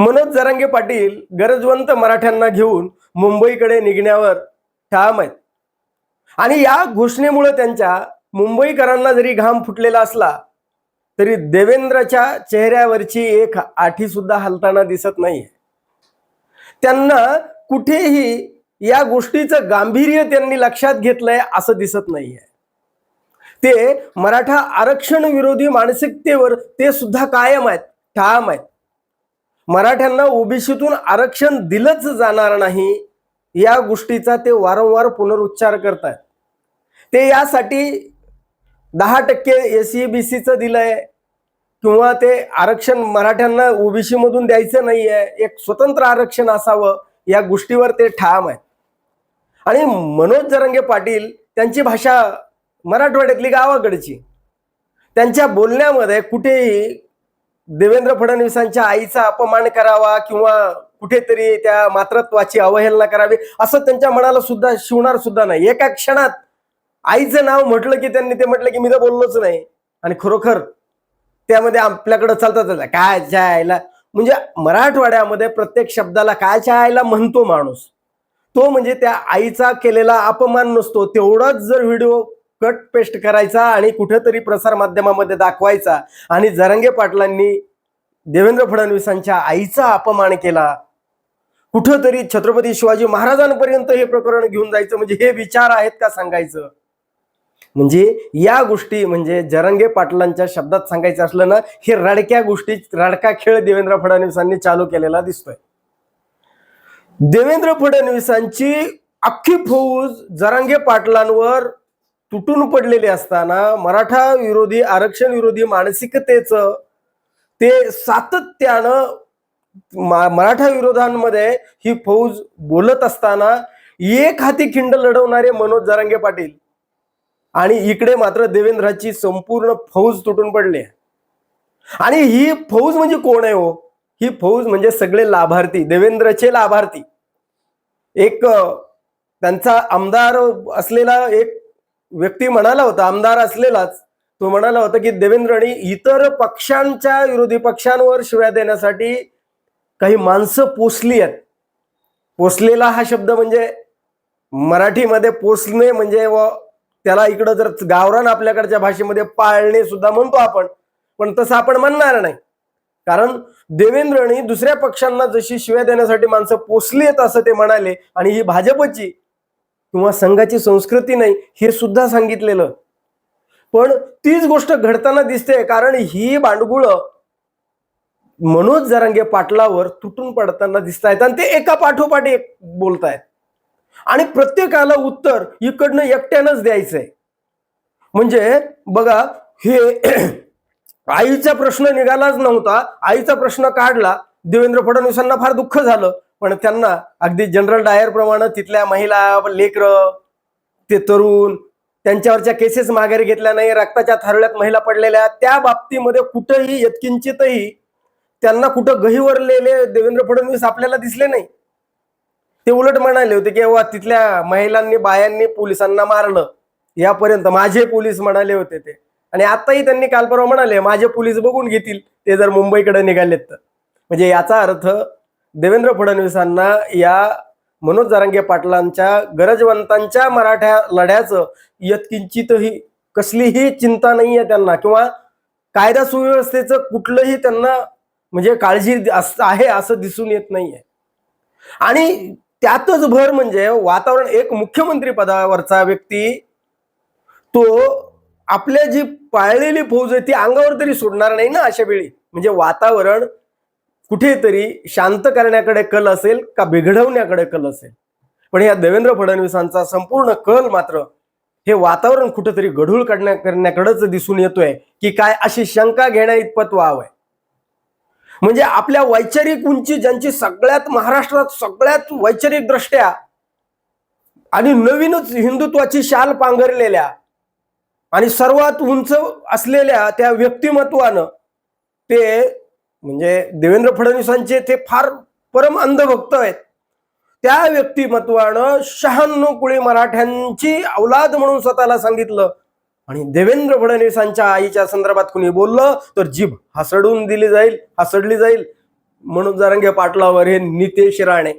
मनोज जरांगे पाटील गरजवंत मराठ्यांना घेऊन मुंबईकडे निघण्यावर ठाम आहेत. आणि या घोषणेमुळे त्यांच्या मुंबईकरांना जरी घाम फुटलेला असला तरी देवेंद्रच्या चेहऱ्यावरची एक आठी सुद्धा हलताना दिसत नाही त्यांना कुठेही या गोष्टीचं गांभीर्य त्यांनी लक्षात घेतलंय असं दिसत नाहीये. ते मराठा आरक्षण विरोधी मानसिकतेवर ते सुद्धा कायम आहेत ठाम आहेत. मराठ्यांना ओबीसीतून आरक्षण दिलंच जाणार नाही या गोष्टीचा ते वारंवार पुनरुच्चार करतात ते यासाठी दहा टक्के एस सी बी सीचं दिलंय किंवा ते आरक्षण मराठ्यांना ओबीसी मधून द्यायचं आहे एक स्वतंत्र आरक्षण असावं या गोष्टीवर ते ठाम आहेत. आणि मनोज जरंगे पाटील त्यांची भाषा मराठवाड्यातली गावाकडची. त्यांच्या बोलण्यामध्ये कुठेही देवेंद्र फडणवीसांच्या आईचा अपमान करावा किंवा कुठेतरी त्या मातृत्वाची अवहेलना करावी असं त्यांच्या मनाला सुद्धा शिवणार सुद्धा नाही. एका क्षणात आईचं नाव म्हटलं की त्यांनी ते म्हटलं की मी तर बोललोच नाही. आणि खरोखर त्यामध्ये आपल्याकडं चालतात काय आईला म्हणजे मराठवाड्यामध्ये प्रत्येक शब्दाला काय आईला म्हणतो माणूस? तो म्हणजे त्या आईचा केलेला अपमान नसतो. तेवढाच जर व्हिडिओ कट पेस्ट करायचा आणि कुठेतरी प्रसार माध्यमामध्ये दाखवायचा. आणि जरंगे पाटलांनी देवेंद्र फडणवीसांच्या आईचा अपमान केला. कुठंतरी छत्रपती शिवाजी महाराजांपर्यंत हे प्रकरण घेऊन जायचं. म्हणजे हे विचार आहेत का सांगायचं? म्हणजे या गोष्टी म्हणजे जरंगे पाटलांच्या शब्दात सांगायचं असलं ना हे रडक्या गोष्टी रडका खेळ देवेंद्र फडणवीसांनी चालू केलेला दिसतोय. देवेंद्र फडणवीसांची अख्खी फौज जरांगे पाटलांवर तुटून पडलेली असताना मराठा विरोधी आरक्षण विरोधी मानसिकतेचं ते सातत्यानं मा- मराठा विरोधांमध्ये ही फौज बोलत असताना एक हाती खिंड लढवणारे मनोज जरांगे पाटील आणि इकडे मात्र देवेंद्राची संपूर्ण फौज तुटून पडली आहे. आणि ही फौज म्हणजे कोण आहे हो ही फौज म्हणजे सगळे लाभार्थी देवेंद्रचे लाभार्थी एक त्यांचा आमदार असलेला एक व्यक्ती म्हणाला होता आमदार असलेलाच तो म्हणाला होता की देवेंद्रनी इतर पक्षांच्या विरोधी पक्षांवर शिव्या देण्यासाठी काही माणसं पोचली आहेत. पोचलेला हा शब्द म्हणजे मराठीमध्ये पोचणे म्हणजे व त्याला इकडं जर गावरान आपल्याकडच्या भाषेमध्ये पाळणे सुद्धा म्हणतो आपण पण तसं आपण म्हणणार नाही. कारण देवेंद्रनी दुसऱ्या पक्षांना जशी शिव्या देण्यासाठी माणसं पोचली आहेत असं ते म्हणाले आणि ही भाजपची किंवा संघाची संस्कृती नाही हे सुद्धा सांगितलेलं. पण तीच गोष्ट घडताना दिसते कारण ही बांडगुळ मनोज जरांगे पाटलावर तुटून पडताना दिसत आहेत आणि ते एका पाठोपाठ एक बोलतायत. आणि प्रत्येकाला उत्तर इकडनं एकट्यानंच द्यायचंय. म्हणजे बघा हे आईचा प्रश्न निघालाच नव्हता. आईचा प्रश्न काढला. देवेंद्र फडणवीसांना फार दुःख झालं. पण त्यांना अगदी जनरल डायर प्रमाणे तिथल्या महिला लेकर ते तरुण त्यांच्यावरच्या केसेस माघारी घेतल्या नाही रक्ताच्या थारोळ्यात महिला पडलेल्या. त्या बाबतीमध्ये कुठंही यत्किंचितही त्यांना कुठं गहीवरलेले देवेंद्र फडणवीस आपल्याला दिसले नाही. ते उलट म्हणाले होते की वा तिथल्या महिलांनी बायांनी पोलिसांना मारलं. यापर्यंत माझे पोलीस म्हणाले होते ते. आणि आताही त्यांनी काल परवा म्हणाले माझे पोलीस बघून घेतील ते जर मुंबईकडे निघालेत तर. म्हणजे याचा अर्थ देवेंद्र फडणवीसांना या मनोज जारंगे पाटलांच्या गरजवंतांच्या मराठ्या लढ्याचं यत्किंचितही कसलीही चिंता नाहीये त्यांना किंवा कायदा सुव्यवस्थेचं कुठलंही त्यांना म्हणजे काळजी आहे असं दिसून येत नाहीये. आणि त्यातच भर म्हणजे वातावरण एक मुख्यमंत्री पदावरचा व्यक्ती तो आपल्या जी पाळलेली फौज आहे ती अंगावर तरी सोडणार नाही ना अशा वेळी. म्हणजे वातावरण कुठेतरी शांत करण्याकडे कल असेल का बिघडवण्याकडे कल असेल? पण या देवेंद्र फडणवीसांचा संपूर्ण कल मात्र हे वातावरण कुठेतरी गढूळ काढण्या करण्याकडेच दिसून येतोय की काय अशी शंका घेण्या इतपत वाव. आहे म्हणजे आपल्या वैचारिक उंची ज्यांची सगळ्यात महाराष्ट्रात सगळ्यात वैचारिक दृष्ट्या आणि नवीनच हिंदुत्वाची शाल पांघरलेल्या आणि सर्वात उंच असलेल्या त्या व्यक्तिमत्वानं ते म्हणजे देवेंद्र फडणवीसांचे ते फार परम अंधभक्त आहेत. त्या व्यक्तिमत्वानं शहाण्णव कुळी मराठ्यांची औलाद म्हणून स्वतःला सांगितलं. आणि देवेंद्र फडणवीसांच्या आईच्या संदर्भात कुणी बोललं तर जीभ हसडून दिली जाईल हसडली जाईल म्हणून जरंगे पाटलावर हे नितेश राणे.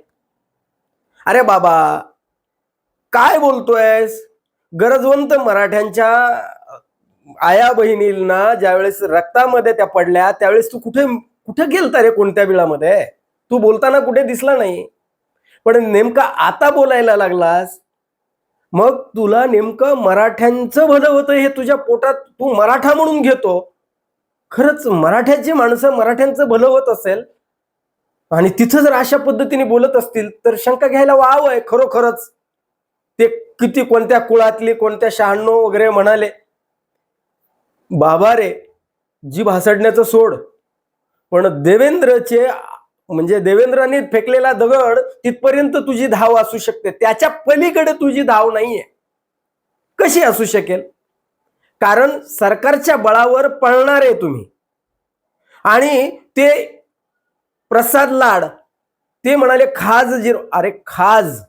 अरे बाबा काय बोलतोयस? गरजवंत मराठ्यांच्या आया बहिणींना ज्यावेळेस रक्तामध्ये त्या पडल्या त्यावेळेस तू कुठे कुठं गेलता रे कोणत्या बिळामध्ये तू बोलताना कुठे दिसला नाही. पण नेमका आता बोलायला लागलास. मग तुला नेमकं मराठ्यांचं भलं होतं हे तुझ्या पोटात तू मराठा म्हणून घेतो. खरंच मराठ्याची माणसं मराठ्यांचं भलं होत असेल आणि तिथं जर अशा पद्धतीने बोलत असतील तर शंका घ्यायला वाव आहे खरोखरच. ते किती कोणत्या कुळातली कोणत्या शहाण्णव वगैरे म्हणाले. बाबा रे जी भासडण्याचं सोड. पण देवेंद्रचे म्हणजे देवेंद्राने फेकलेला दगड तिथपर्यंत तुझी धाव असू शकते. त्याच्या पलीकडे तुझी धाव नाहीये. कशी असू शकेल? कारण सरकारच्या बळावर पळणार आहे तुम्ही. आणि ते प्रसाद लाड ते म्हणाले खाज जिरो अरे खाज.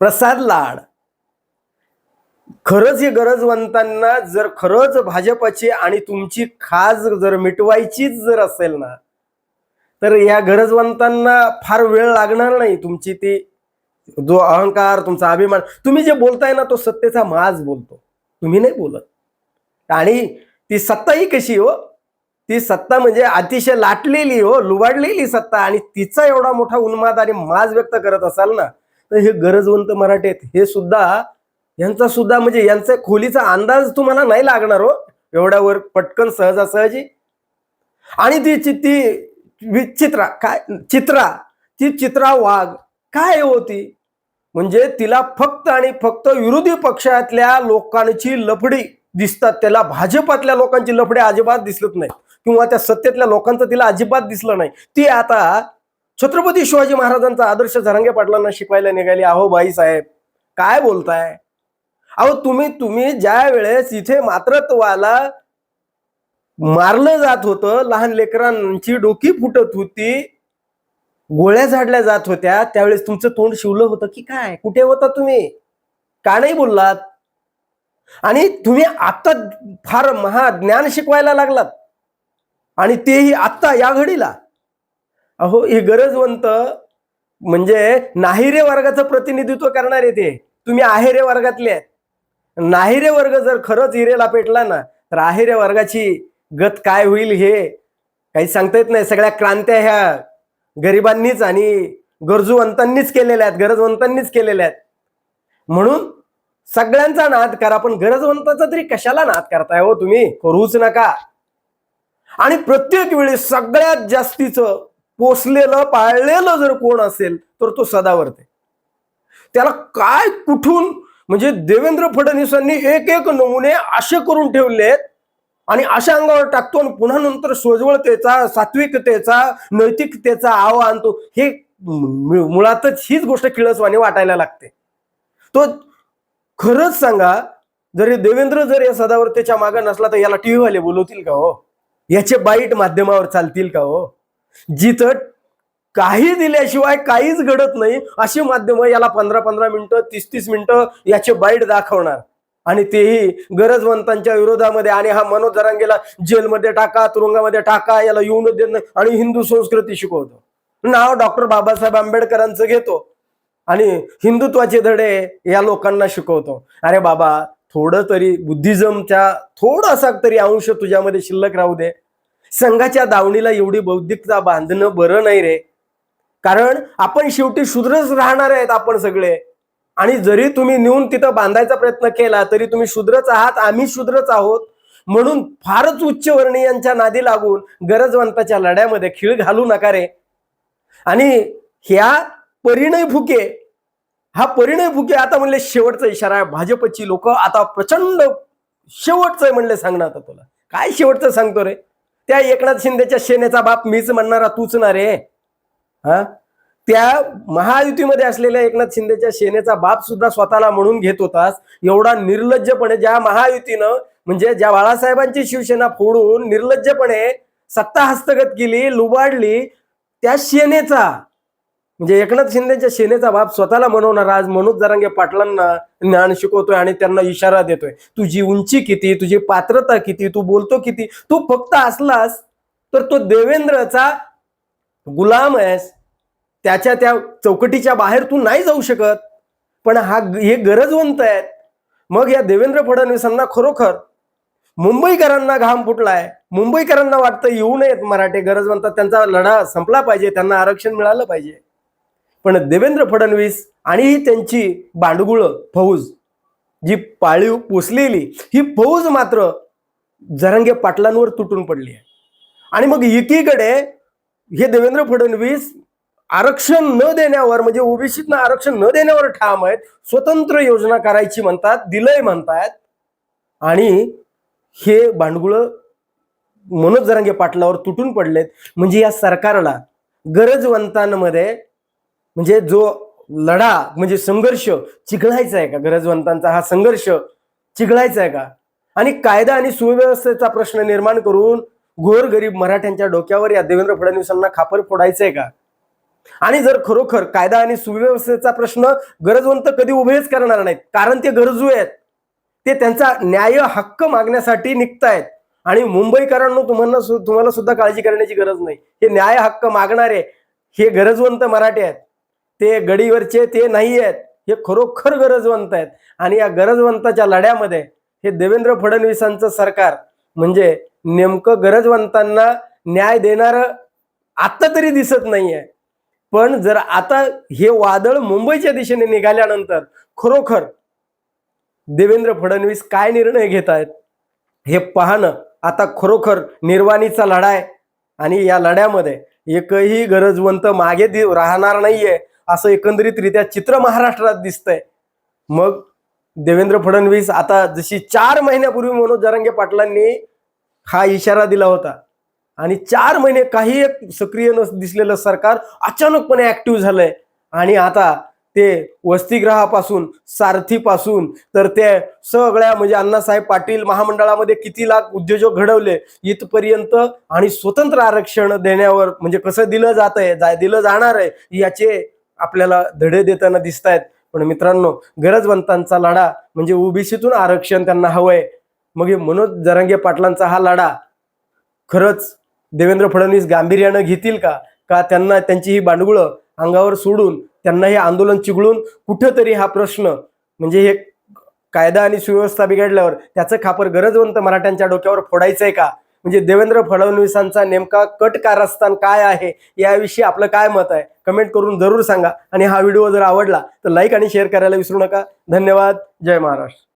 प्रसाद लाड. खरंच हे गरजवंतांना जर खरंच भाजपची आणि तुमची खाज जर मिटवायचीच जर असेल ना तर या गरजवंतांना फार वेळ लागणार नाही तुमची ती जो अहंकार तुमचा अभिमान. तुम्ही जे बोलताय ना तो सत्तेचा माज बोलतो. तुम्ही नाही बोलत. आणि ती सत्ता ही कशी हो? ती सत्ता म्हणजे अतिशय लाटलेली हो लुबाडलेली सत्ता. आणि तिचा एवढा मोठा उन्माद आणि माज व्यक्त करत असाल ना तर हे गरजवंत मराठी आहेत हे सुद्धा यांचा सुद्धा म्हणजे यांचा खोलीचा अंदाज तुम्हाला नाही लागणार हो. एवढ्यावर पटकन सहजासहजी आणि ती चि- ती विचित्रा काय? चित्रा ती चित्रा वाघ काय होती म्हणजे तिला फक्त आणि फक्त विरोधी पक्षातल्या लोकांची लफडी दिसतात. त्याला भाजपातल्या लोकांची लफडी अजिबात दिसत नाही किंवा त्या सत्तेतल्या लोकांचं तिला अजिबात दिसलं नाही. ती आता छत्रपती शिवाजी महाराजांचा आदर्श झरंगे पाटलांना शिकवायला निघाली. अहो बाई साहेब काय बोलताय? अहो तुम्ही तुम्ही ज्या वेळेस इथे मात्रत्वाला मारलं जात होतं लहान लेकरांची डोकी फुटत होती गोळ्या झाडल्या जात होत्या त्यावेळेस तुमचं तोंड शिवलं होतं की काय? कुठे होता तुम्ही? का नाही बोललात? आणि तुम्ही आता फार महाज्ञान शिकवायला लागलात. आणि तेही आत्ता या घडीला. अहो हे गरजवंत म्हणजे नाहिरे वर्गाचं प्रतिनिधित्व करणारे ते. तुम्ही आहेरे वर्गातले आहेत. नाहिरे वर्ग जर खरंच हिरेला पेटला ना तर आहिरे वर्गाची गत काय होईल हे काही सांगता येत नाही. सगळ्या क्रांत्या ह्या गरिबांनीच आणि गरजूवंतांनीच केलेल्या आहेत गरजवंतांनीच केलेल्या आहेत. म्हणून सगळ्यांचा नाद करा पण गरजवंताचा तरी कशाला नाद करताय हो तुम्ही? करूच नका. आणि प्रत्येक वेळी सगळ्यात जास्तीचं पोसलेलं पाळलेलं जर कोण असेल तर तो सदावरते. त्याला काय कुठून म्हणजे देवेंद्र फडणवीसांनी एक एक नमुने असे करून ठेवलेत आणि अशा अंगावर टाकतो आणि पुन्हा नंतर सोजवळतेचा सात्विकतेचा नैतिकतेचा आवा आणतो. हे मुळातच हीच गोष्ट किळसवाणी वाटायला लागते. तो खरंच सांगा जरी देवेंद्र जर या सदावर्तेच्या मागे नसला तर याला टीव्हीवाले बोलवतील का हो? याचे बाईट माध्यमावर चालतील का हो? जिथं काही दिल्याशिवाय काहीच घडत नाही अशी माध्यमं याला पंधरा पंधरा मिनिटं तीस तीस मिनिटं याचे बाईट दाखवणार. आणि तेही गरजवंतांच्या विरोधामध्ये. आणि हा मनोज जरांगेला जेलमध्ये टाका तुरुंगामध्ये टाका याला येऊन देत नाही आणि हिंदू संस्कृती शिकवतो. नाव डॉक्टर बाबासाहेब आंबेडकरांचं घेतो. आणि हिंदुत्वाचे धडे या लोकांना शिकवतो. अरे बाबा थोडं तरी बुद्धिझमच्या थोडासा तरी अंश तुझ्यामध्ये शिल्लक राहू दे. संघाच्या दावणीला एवढी बौद्धिकता बांधणं बरं नाही रे. कारण आपण शेवटी शूद्रच राहणार आहेत आपण सगळे. आणि जरी तुम्ही नेऊन तिथं बांधायचा प्रयत्न केला तरी तुम्ही शूद्रच आहात आम्ही शूद्रच आहोत. म्हणून फारच उच्चवर्णीयांच्या नादी लागून गरजवंताच्या लढ्यामध्ये खिळ घालू नका रे. आणि ह्या परिणय फुके हा परिणय फुके आता म्हणले शेवटचा इशारा आहे. भाजपची लोक आता प्रचंड शेवटचं आहे म्हणले सांगणं आता तुला. काय शेवटचं सांगतो रे? त्या एकनाथ शिंदेच्या सेनेचा बाप मीच म्हणणारा तूच ना रे. हा? त्या महायुतीमध्ये असलेल्या एकनाथ शिंदेच्या सेनेचा बाप सुद्धा स्वतःला म्हणून घेत होतास. एवढा निर्लज्जपणे ज्या महायुतीनं म्हणजे ज्या बाळासाहेबांची शिवसेना फोडून निर्लज्जपणे सत्ता हस्तगत केली लुबाडली त्या सेनेचा म्हणजे एकनाथ शिंदेच्या सेनेचा बाप स्वतःला म्हणवणार आज मनोज जरांगे पाटलांना ज्ञान शिकवतोय आणि त्यांना इशारा देतोय. तुझी उंची किती तुझी पात्रता किती तू बोलतो किती तू फक्त असलास तर तो देवेंद्रचा गुलाम आहेस. त्याच्या त्या चौकटीच्या बाहेर तू नाही जाऊ शकत. पण हा हे गरजवंत आहेत. मग या देवेंद्र फडणवीसांना खरोखर मुंबईकरांना घाम फुटलाय. मुंबईकरांना वाटतं येऊ नयेत मराठे गरजवंत. त्यांचा लढा संपला पाहिजे. त्यांना आरक्षण मिळालं पाहिजे. पण देवेंद्र फडणवीस आणि ही त्यांची बांडगुळं फौज जी पाळीव पोचलेली ही फौज मात्र जरंगे पाटलांवर तुटून पडली आहे. आणि मग एकीकडे हे देवेंद्र फडणवीस आरक्षण न देण्यावर म्हणजे ओबीसीतनं आरक्षण न देण्यावर ठाम आहेत स्वतंत्र योजना करायची म्हणतात दिलंय म्हणतायत आणि हे भांडगुळ मनोज जरांगे पाटलावर तुटून पडलेत. म्हणजे या सरकारला गरजवंतांमध्ये म्हणजे जो लढा म्हणजे संघर्ष चिघळायचा आहे का? गरजवंतांचा हा संघर्ष चिघळायचा आहे का? आणि कायदा आणि सुव्यवस्थेचा प्रश्न निर्माण करून गोरगरीब मराठ्यांच्या डोक्यावर या देवेंद्र फडणवीसांना खापर फोडायचंय का? आणि जर खरोखर कायदा आणि सुव्यवस्थेचा प्रश्न गरजवंत कधी उभेच करणार नाहीत कारण ते गरजू आहेत. ते त्यांचा न्याय हक्क मागण्यासाठी निघतायत. आणि मुंबईकरांनो तुम्हाला तुम्हाला सुद्धा काळजी करण्याची गरज नाही. हे न्याय हक्क मागणारे हे गरजवंत मराठे आहेत. ते गडीवरचे ते नाही आहेत. हे खरोखर गरजवंत आहेत. आणि या गरजवंताच्या लढ्यामध्ये हे देवेंद्र फडणवीसांचं सरकार म्हणजे नेमकं गरजवंतांना न्याय देणारं आत्ता तरी दिसत नाहीये. पण जर आता हे वादळ मुंबईच्या दिशेने निघाल्यानंतर खरोखर देवेंद्र फडणवीस काय निर्णय घेत आहेत हे पाहणं आता खरोखर निर्वाणीचा लढा आहे आणि या लढ्यामध्ये एकही गरजवंत मागे दि- राहणार नाहीये असं एकंदरीतरित्या चित्र महाराष्ट्रात दिसतंय. मग देवेंद्र फडणवीस आता जशी चार महिन्यापूर्वी मनोज जरांगे पाटलांनी हा इशारा दिला होता. आणि चार महिने काही एक सक्रिय नस दिसलेलं सरकार अचानकपणे ऍक्टिव्ह झालंय. आणि आता ते वसतिगृहापासून सारथीपासून तर ते सगळ्या म्हणजे अण्णासाहेब पाटील महामंडळामध्ये किती लाख उद्योजक घडवले इथपर्यंत आणि स्वतंत्र आरक्षण देण्यावर म्हणजे कसं दिलं जात आहे जा दिलं जाणार आहे याचे आपल्याला धडे देताना दिसत आहेत पण मित्रांनो गरजवंतांचा लढा म्हणजे ओबीसीतून आरक्षण त्यांना हवंय. मग हे मनोज जरांगे पाटलांचा हा लढा खरंच देवेंद्र फडणवीस गांभीर्यानं घेतील का? का त्यांना त्यांची ही बांडगुळं अंगावर सोडून त्यांना हे आंदोलन चिघळून कुठंतरी हा प्रश्न म्हणजे हे कायदा आणि सुव्यवस्था बिघडल्यावर त्याचं खापर गरजवंत मराठ्यांच्या डोक्यावर फोडायचं आहे का? म्हणजे देवेंद्र फडणवीसांचा नेमका कट कारस्थान काय आहे? याविषयी आपलं काय मत आहे? कमेंट करून जरूर सांगा. आणि हा व्हिडिओ जर आवडला तर लाईक आणि शेअर करायला विसरू नका. धन्यवाद. जय महाराष्ट्र.